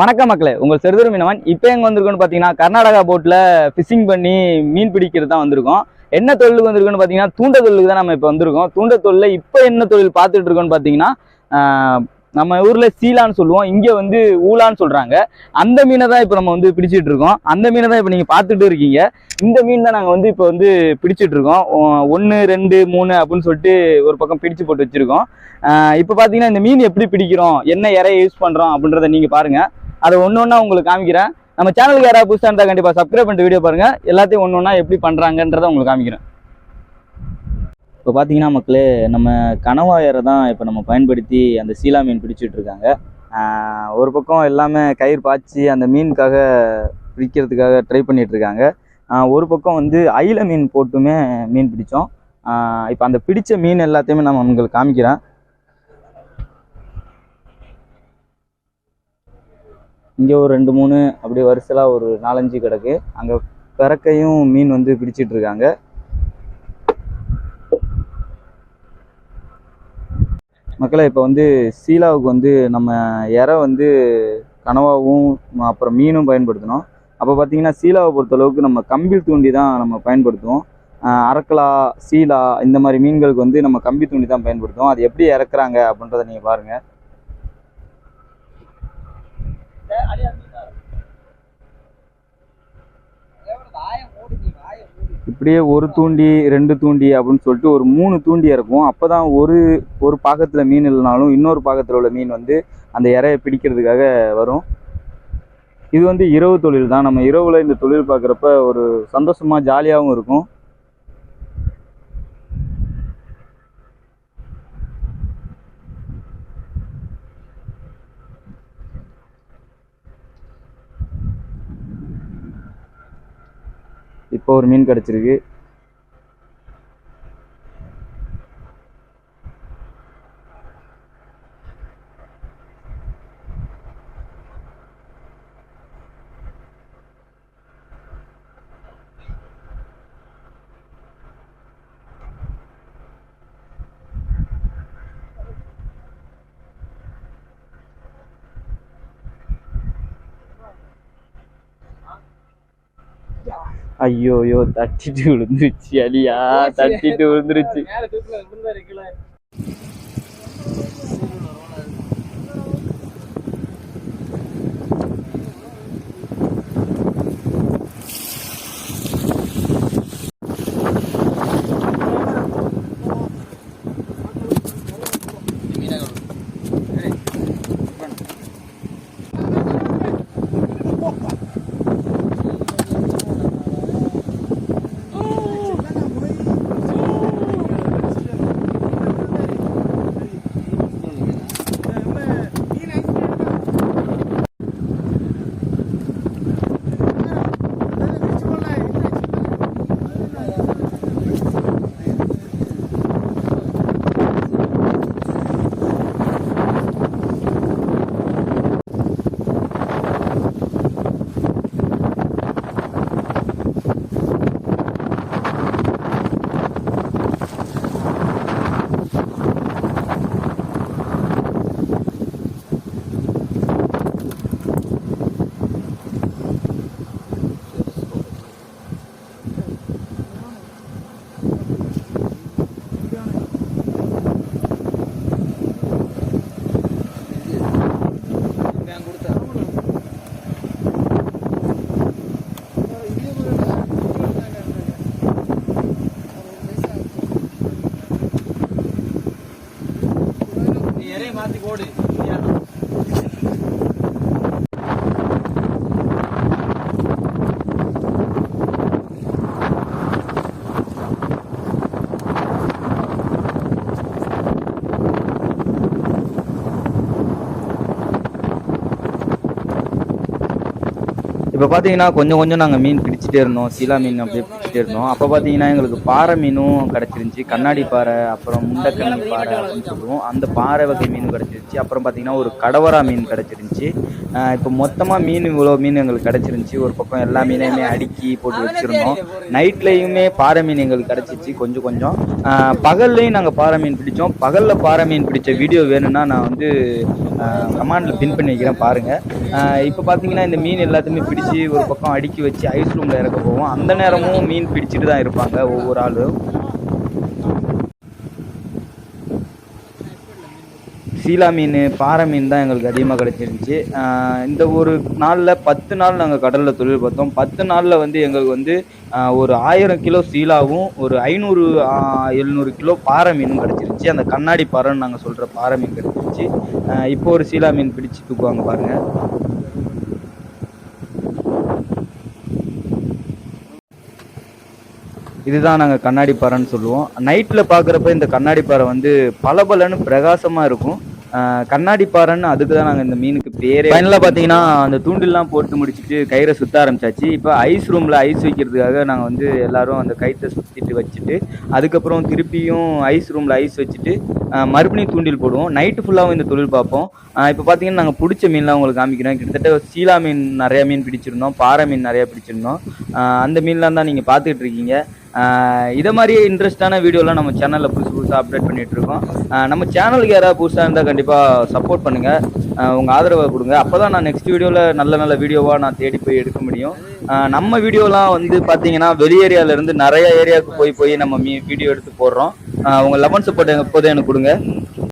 வணக்கம் மக்களே. உங்கள் செருதர் மீனவன். இப்போ எங்கே வந்திருக்கோன்னு பார்த்தீங்கன்னா கர்நாடகா போட்டில் ஃபிஷிங் பண்ணி மீன் பிடிக்கிறது தான் வந்திருக்கோம். என்ன தொழிலுக்கு வந்திருக்கோன்னு பார்த்தீங்கன்னா தூண்ட தொழிலுக்கு தான் நம்ம இப்போ வந்திருக்கோம். தூண்ட தொழிலில் இப்போ என்ன தொழில் பார்த்துட்டு இருக்கோன்னு பார்த்தீங்கன்னா நம்ம ஊரில் சீலான்னு சொல்லுவோம். இங்கே வந்து ஊலான்னு சொல்கிறாங்க அந்த மீனை தான் இப்போ நம்ம வந்து பிடிச்சிட்டு இருக்கோம். அந்த மீனை தான் இப்போ நீங்கள் பார்த்துட்டு இருக்கீங்க. இந்த மீன் தான் நாங்கள் வந்து இப்போ வந்து பிடிச்சிட்டு இருக்கோம். ஒன்று ரெண்டு மூணு அப்படின்னு சொல்லிட்டு ஒரு பக்கம் பிடிச்சு போட்டு வச்சுருக்கோம். இப்போ பார்த்தீங்கன்னா இந்த மீன் எப்படி பிடிக்கிறோம் என்ன இறைய யூஸ் பண்ணுறோம் அப்படின்றத நீங்கள் பாருங்கள் அதை ஒன்று ஒன்றா உங்களுக்கு காமிக்கிறேன். நம்ம சேனலுக்கு யாராவது புதுசாக இருந்தால் கண்டிப்பாக சப்ஸ்கிரைப் பண்ணிட்டு வீடியோ பாருங்கள் எல்லாத்தையும் ஒன்று ஒன்றா எப்படி பண்ணுறாங்கன்றதை உங்களுக்கு காமிக்கிறேன். இப்போ பார்த்தீங்கன்னா மக்களே நம்ம கணவாயரை தான் இப்போ நம்ம பயன்படுத்தி அந்த சீலா மீன் பிடிச்சிட்டு இருக்காங்க. ஒரு பக்கம் எல்லாமே கயிறு பாய்ச்சி அந்த மீனுக்காக பிடிக்கிறதுக்காக ட்ரை பண்ணிகிட்டு இருக்காங்க. ஒரு பக்கம் வந்து அயில மீன் போட்டுமே மீன் பிடித்தோம் இப்போ அந்த பிடித்த மீன் எல்லாத்தையுமே நம்ம உங்களுக்கு காமிக்கிறேன். இங்கே ஒரு ரெண்டு மூணு அப்படியே வரிசலாக ஒரு நாலஞ்சு கிடக்கு. அங்கே பிறக்கையும் மீன் வந்து பிடிச்சிட்டு இருக்காங்க. மக்களை இப்போ வந்து சீலாவுக்கு வந்து நம்ம இறை வந்து கனவாகவும் அப்புறம் மீனும் பயன்படுத்தினோம் அப்போ பார்த்தீங்கன்னா சீலாவை பொறுத்தளவுக்கு நம்ம கம்பி தூண்டி தான் நம்ம பயன்படுத்துவோம். அரக்கலா சீலா இந்த மாதிரி மீன்களுக்கு வந்து நம்ம கம்பி தூண்டி தான் பயன்படுத்துவோம். அது எப்படி இறக்குறாங்க அப்படின்றத நீங்கள் பாருங்கள் இப்படியே ஒரு தூண்டி ரெண்டு தூண்டி அப்படின்னு சொல்லிட்டு ஒரு மூணு தூண்டி இறக்கும். அப்போ தான் ஒரு ஒரு பாகத்தில் மீன் இல்லைனாலும் இன்னொரு பாகத்தில் உள்ள மீன் வந்து அந்த இறையை பிடிக்கிறதுக்காக வரும். இது வந்து இரவு தொழில் தான். நம்ம இரவில் இந்த தொழில் பார்க்குறப்ப ஒரு சந்தோஷமாக ஜாலியாகவும் இருக்கும். இப்போ ஒரு மீன் கிடச்சிருக்கு. ஐயோ ஐயோ தட்டிட்டு விழுந்துருச்சு அலியா தட்டிட்டு விழுந்துருச்சு இப்போ பார்த்தீங்கன்னா கொஞ்சம் கொஞ்சம் நாங்கள் மீன் பிடிச்சிட்டே இருந்தோம். சீலா மீன் அப்படியே பிடிச்சிட்டே இருந்தோம். அப்போ பார்த்தீங்கன்னா எங்களுக்கு பாறை மீனும் கிடச்சிருந்துச்சி. கண்ணாடி பாறை அப்புறம் முண்டக்கண்ணி பாறை அப்படின்னு சொல்லுவோம். அந்த பாறை வகை மீன் கிடச்சிருந்துச்சி. அப்புறம் பார்த்தீங்கன்னா ஒரு கடவரா மீன் கிடச்சிருந்துச்சி. இப்போ மொத்தமாக மீன் இவ்வளோ மீன் எங்களுக்கு கிடச்சிருந்துச்சி. ஒரு பக்கம் எல்லா மீனையுமே அடுக்கி போட்டு வச்சுருந்தோம். நைட்லேயுமே பாறை மீன் எங்களுக்கு கிடச்சிருச்சு கொஞ்சம் கொஞ்சம். பகல்லையும் நாங்கள் பாறை மீன் பிடிச்சோம். பகலில் பாறை மீன் பிடிச்ச வீடியோ வேணும்னா நான் வந்து கமாண்டில் பின் பண்ணி வைக்கிறேன் பாருங்கள் இப்போ பார்த்தீங்கன்னா இந்த மீன் எல்லாத்தையுமே பிடிச்சி ஒரு பக்கம் அடுக்கி வச்சு ஐஸ் ரூமில் இறக்க போவோம். அந்த நேரமும் மீன் பிடிச்சிட்டு தான் இருப்பாங்க ஒவ்வொரு ஆளும் சீலா மீன் பாறை மீன் தான் எங்களுக்கு அதிகமாக கிடச்சிருந்துச்சி. இந்த ஒரு நாளில் பத்து நாள் நாங்கள் கடலில் தொழில் பார்த்தோம். பத்து நாளில் வந்து எங்களுக்கு வந்து ஒரு ஆயிரம் கிலோ சீலாவும் ஒரு ஐநூறு எழுநூறு கிலோ பாறை மீனும் கிடச்சிருந்துச்சி. அந்த கண்ணாடி பாறைன்னு நாங்கள் சொல்கிற பாறை மீன் கிடச்சிருச்சு இப்போ ஒரு சீலா மீன் பிடிச்சி தூக்குவாங்க பாருங்கள் இதுதான் நாங்கள் கண்ணாடி பாறைன்னு சொல்லுவோம். நைட்டில் பார்க்குறப்ப இந்த கண்ணாடி பாறை வந்து பளபளன்னு பிரகாசமாக இருக்கும். கண்ணாடி பாறைன்னு அதுக்கு தான் நாங்கள் இந்த மீனுக்கு பேரே ஃபைனலாக பார்த்தீங்கன்னா அந்த தூண்டில்லாம் போட்டு முடிச்சுட்டு கயிறை சுற்ற ஆரம்பிச்சாச்சு. இப்போ ஐஸ் ரூமில் ஐஸ் வைக்கிறதுக்காக நாங்கள் வந்து எல்லாரும் அந்த கயிற்றை சுற்றிட்டு வச்சுட்டு அதுக்கப்புறம் திருப்பியும் ஐஸ் ரூமில் ஐஸ் வச்சுட்டு மறுபடியும் தூண்டில் போடுவோம். நைட்டு ஃபுல்லாகவும் இந்த தொழில் பார்ப்போம். இப்போ பார்த்தீங்கன்னா நாங்கள் பிடிச்ச மீன்லாம் உங்களுக்கு காமிக்கிறோம் கிட்டத்தட்ட சீலா மீன் நிறைய மீன் பிடிச்சிருந்தோம் பாறை மீன் நிறைய பிடிச்சிருந்தோம். அந்த மீன்லாம் தான் நீங்கள் பார்த்துட்டு இருக்கீங்க. இதை மாதிரியே இன்ட்ரெஸ்டான வீடியோலாம் நம்ம சேனலில் புதுசு புதுசாக அப்டேட் பண்ணிகிட்ருக்கோம் இருக்கோம் நம்ம சேனலுக்கு யாராவது புதுசாக இருந்தால் கண்டிப்பாக சப்போர்ட் பண்ணுங்கள் உங்கள் ஆதரவை கொடுங்க. அப்போ தான் நான் நெக்ஸ்ட் வீடியோவில் நல்ல நல்ல வீடியோவாக நான் தேடி போய் எடுக்க முடியும். நம்ம வீடியோலாம் வந்து பார்த்தீங்கன்னா வெளி ஏரியாவிலேருந்து நிறைய ஏரியாவுக்கு போய் போய் நம்ம மீ வீடியோ எடுத்து போடுறோம். உங்கள் லெமன் சப்போர்ட் எப்போதும் எனக்கு கொடுங்க.